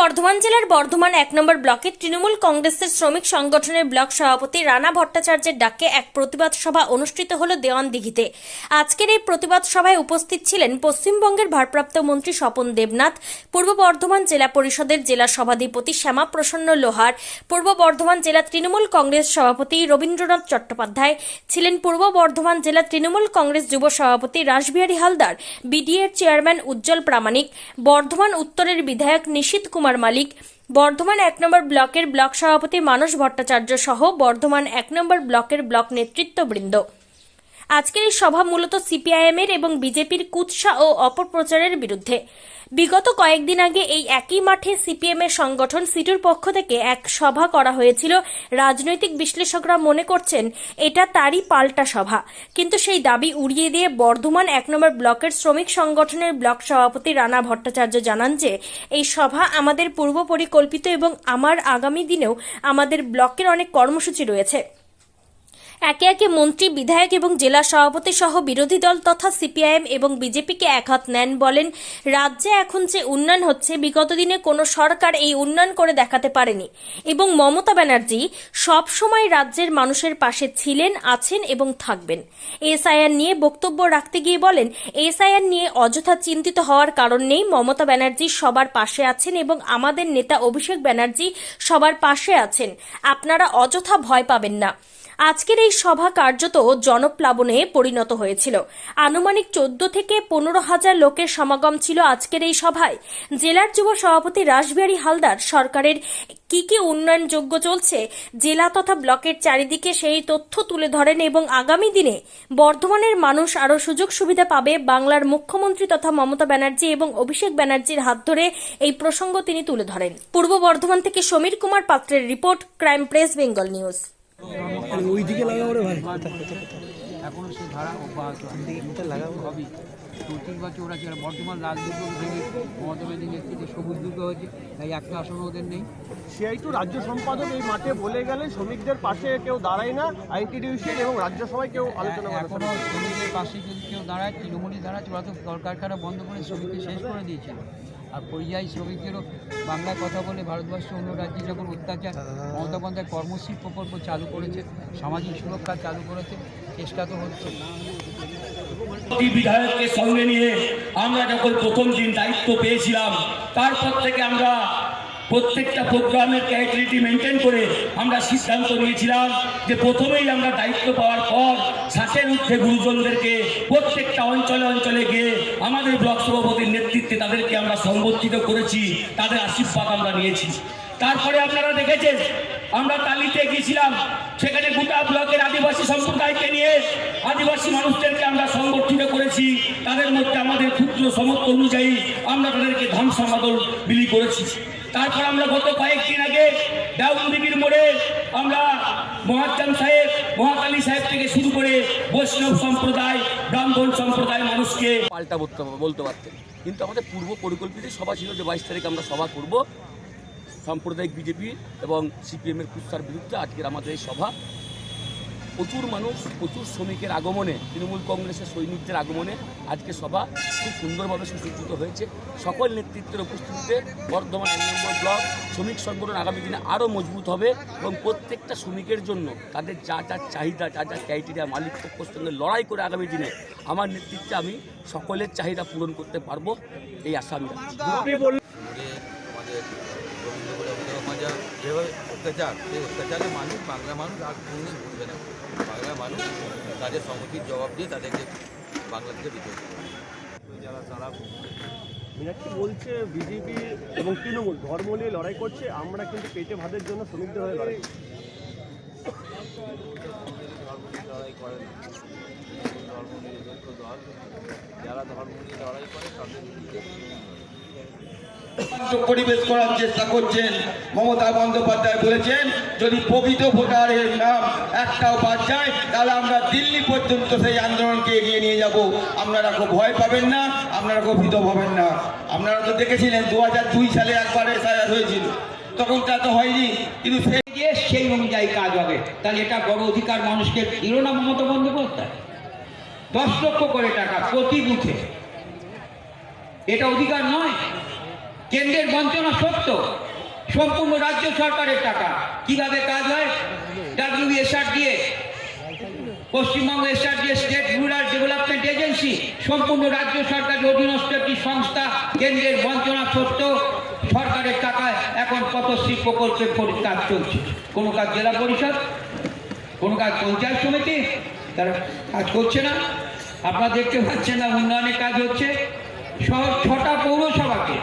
বর্ধমান জেলার বর্ধমান এক নম্বর ব্লকে তৃণমূল কংগ্রেসের শ্রমিক সংগঠনের ব্লক সভাপতি রানা ভট্টাচার্যের ডাকে এক প্রতিবাদ সভা অনুষ্ঠিত হল দেওয়ানদিঘিতে আজকের এই প্রতিবাদ সভায় উপস্থিত ছিলেন পশ্চিমবঙ্গের ভারপ্রাপ্ত মন্ত্রী স্বপন দেবনাথ, পূর্ব বর্ধমান জেলা পরিষদের জেলা সভাধিপতি শ্যামা প্রসন্ন লোহার, পূর্ব বর্ধমান জেলা তৃণমূল কংগ্রেস সভাপতি রবীন্দ্রনাথ চট্টোপাধ্যায় ছিলেন পূর্ব বর্ধমান জেলা তৃণমূল কংগ্রেস যুব সভাপতি রাসবিহারী হালদার, বিডিএর চেয়ারম্যান উজ্জ্বল প্রামাণিক, বর্ধমান উত্তরের বিধায়ক নিশীত কুমার মালিক। বর্ধমান এক নম্বর ব্লকের ব্লক সভাপতি মানস ভট্টাচার্য সহ বর্ধমান এক নম্বর ব্লকের ব্লক নেতৃত্ববৃন্দ। আজকের এই সভা মূলত সিপিআইএমের এবং বিজেপির কুৎসা ও অপপ্রচারের বিরুদ্ধে। বিগত কয়েকদিন আগে এই একই মাঠে সিপিএম এর সংগঠন সিটুর পক্ষ থেকে এক সভা করা হয়েছিল। রাজনৈতিক বিশ্লেষকরা মনে করছেন, এটা তারই পাল্টা সভা। কিন্তু সেই দাবি উড়িয়ে দিয়ে বর্ধমান এক নম্বর ব্লকের শ্রমিক সংগঠনের ব্লক সভাপতি রানা ভট্টাচার্য জানান যে, এই সভা আমাদের পূর্ব পরিকল্পিত এবং আমার আগামী দিনেও আমাদের ব্লকের অনেক কর্মসূচি রয়েছে। একে একে মন্ত্রী, বিধায়ক এবং জেলা সভাপতি সহ বিরোধী দল তথা সিপিআইএম এবং বিজেপিকে একহাত নেন বলেন। রাজ্যে এখন যে উন্নয়ন হচ্ছে, বিগত দিনে কোনো সরকার এই উন্নয়ন করে দেখাতে পারেনি। এবং মমতা ব্যানার্জি সব সময় রাজ্যের মানুষের পাশে ছিলেন, আছেন এবং থাকবেন। এসআইআর নিয়ে বক্তব্য রাখতে গিয়ে বলেন, এসআইআর নিয়ে অযথা চিন্তিত হওয়ার কারণ নেই। মমতা ব্যানার্জি সবার পাশে আছেন এবং আমাদের নেতা অভিষেক ব্যানার্জি সবার পাশে আছেন। আপনারা অযথা ভয় পাবেন না। আজকের এই সভা কার্যত জনপ্লাবনে পরিণত হয়েছিল। আনুমানিক চোদ্দ থেকে পনেরো হাজার লোকের সমাগম ছিল আজকের এই সভায়। জেলার যুব সভাপতি রাসবিহারী হালদার, সরকারের কি কি উন্নয়নযোগ্য চলছে, জেলা তথা ব্লকের চারিদিকে সেই তথ্য তুলে ধরেন এবং আগামী দিনে বর্ধমানের মানুষ আরও সুযোগ সুবিধা পাবে বাংলার মুখ্যমন্ত্রী তথা মমতা ব্যানার্জি এবং অভিষেক ব্যানার্জির হাত ধরে এই প্রসঙ্গ তিনি তুলে ধরেন। পূর্ব বর্ধমান থেকে সমীর কুমার পাত্রের report, crime press, Bengal news. ওই দিকে লাগাও রে ভাই। এখনও সেই ধারা অব্যাহত। আছে লাগাবো। হবেই চৌত্রিশ বছর ওরা ছিল বর্তমান লাল দুর্গ ভেঙে মমতা ব্যানার্জি নেতৃত্বে সবুজ দুর্গ হয়েছে তাই একটা আসন ওদের নেই। সিআই টু রাজ্য সম্পাদক এই মাঠে বলে গেলে শ্রমিকদের পাশে কেউ দাঁড়ায় না আইনটিডিউশন এবং রাজ্যসভায় কেউ আলোচনা করে না। এখনও শ্রমিকের পাশে যদি কেউ দাঁড়ায় তৃণমূলই দাঁড়াচ্ছে ওরা তো কলকারখানা বন্ধ করে শ্রমিককে শেষ করে দিয়েছিল। আর পরিযায়ী শ্রমিকদেরও বাংলায় কথা বলে ভারতবর্ষ অন্য রাজ্যে যখন অত্যাচার, মমতা বন্দ্যায় কর্মশ্রী প্রকল্প চালু করেছে, সামাজিক সুরক্ষা চালু করেছে, চেষ্টা তো হচ্ছে। বিধায়ককে সঙ্গে নিয়ে আমরা যখন প্রথম দিন দায়িত্ব পেয়েছিলাম, তারপর থেকে আমরা প্রত্যেকটা প্রোগ্রামের ক্যারেক্টারিটি মেনটেন করে আমরা সিদ্ধান্ত নিয়েছিলাম যে প্রথমেই আমরা দায়িত্ব পাওয়ার পর শ্বাসের ঊর্ধ্বে গুরুজনদেরকে প্রত্যেকটা অঞ্চলে অঞ্চলে গিয়ে আমাদের ব্লক সভাপতির নেতৃত্বে তাদেরকে আমরা সংবর্ধিত করেছি, তাদের আশীর্বাদ আমরা নিয়েছি। তারপরে আপনারা দেখেছেন, আমরা তালিতে গিয়েছিলাম, সেখানে গোটা ব্লকের আদিবাসী সম্প্রদায়কে নিয়ে আদিবাসী মানুষদেরকে আমরা সংগঠিত করেছি। তাদের মধ্যে আমাদের ক্ষুদ্র সমর্থ অনুযায়ী আমরা তাদেরকে ধান সমাদল বিলি করেছি। তারপর আমরা গত কয়েকদিন আগে ডাউনদিঘির মোড়ে আমরা মহাত্ম সাহেব মহাকালী সাহেব থেকে শুরু করে বৈষ্ণব সম্প্রদায়, ব্রাহ্মণ সম্প্রদায় মানুষকে পাল্টা বলতে বলতে পারতেন। কিন্তু আমাদের পূর্ব পরিকল্পিত সভা ছিল যে বাইশ তারিখ আমরা সভা করব। সাম্প্রদায়িক বিজেপি এবং সিপিএমের কুৎসার বিরুদ্ধে আজকের আমাদের এই সভা। প্রচুর মানুষ প্রচুর শ্রমিকের আগমনে তৃণমূল কংগ্রেসের সৈনিকদের আগমনে আজকে সভা খুব সুন্দরভাবে সুসজ্জিত হয়েছে। সকল নেতৃত্বের উপস্থিতিতে বর্ধমান এক নম্বর ব্লক শ্রমিক সংগঠন আগামী দিনে আরও মজবুত হবে এবং প্রত্যেকটা শ্রমিকের জন্য তাদের যা যা চাহিদা যা যা ক্রাইটেরিয়া মালিক পক্ষের সঙ্গে লড়াই করে আগামী দিনে আমার নেতৃত্বে আমি সকলের চাহিদা পূরণ করতে পারব এই আশা আমি রাখছি। আমাদের মাজা যেভাবে অত্যাচার সেই অত্যাচারে মানুষ বাংলা মানুষ আর কোনোদিন ভুলবে না বাংলা মানুষ তাদের সংহতির জবাব দিয়ে তাদেরকে বাংলা থেকে করবে। যারা তারা মিনাক্ষী বলছে বিজেপি এবং তৃণমূল ধর্ম নিয়ে লড়াই করছে আমরা কিন্তু পেটে ভাতের জন্য শ্রমিকদের হয়ে লড়াই করছি লড়াই করে না ধর্ম নিরপেক্ষ দল যারা ধর্ম নিয়ে লড়াই করে তাদের পরিবেশ করার চেষ্টা করছেন মমতা বন্দ্যোপাধ্যায় বলেছেন, যদি প্রকৃত ভোটারের নাম একটাও বাদ যায়, তাহলে আমরা দিল্লি পর্যন্ত সেই আন্দোলনকে এগিয়ে নিয়ে যাব। আপনারা খুব ভয় পাবেন না, আপনারা খুব ভীত হবেন না। আপনারা তো দেখেছিলেন দু সালে একবার এসআইআর হয়েছিল। তখন তা তো হয়নি, কিন্তু সেই গিয়ে সেই অনুযায়ী কাজ হবে। তাহলে এটা বড় অধিকার মানুষকে দিল না মমতা বন্দ্যোপাধ্যায়। দশ লক্ষ করে টাকা প্রতি বুথে। এটা অধিকার নয়। কেন্দ্রের বঞ্চনা সত্য। সম্পূর্ণ রাজ্য সরকারের টাকা। কীভাবে কাজ হয়? ডাব্লিউএসআর দিয়ে পশ্চিমবঙ্গ এসআর দিয়ে স্টেট রুরাল ডেভেলপমেন্ট এজেন্সি সম্পূর্ণ রাজ্য সরকারের অধীনস্থ একটি সংস্থা। কেন্দ্রের বঞ্চনা সত্ত্বেও সরকারের টাকায় এখন পথশ্রী প্রকল্পের পরি- কাজ চলছে। কোনো কাজ জেলা পরিষদ? কোনো কাজ পঞ্চায়েত সমিতি? তারা কাজ করছে না। আপনারা দেখতে পাচ্ছেন না, উন্নয়নের কাজ হচ্ছে। শহর ছটা পৌরসভাকে।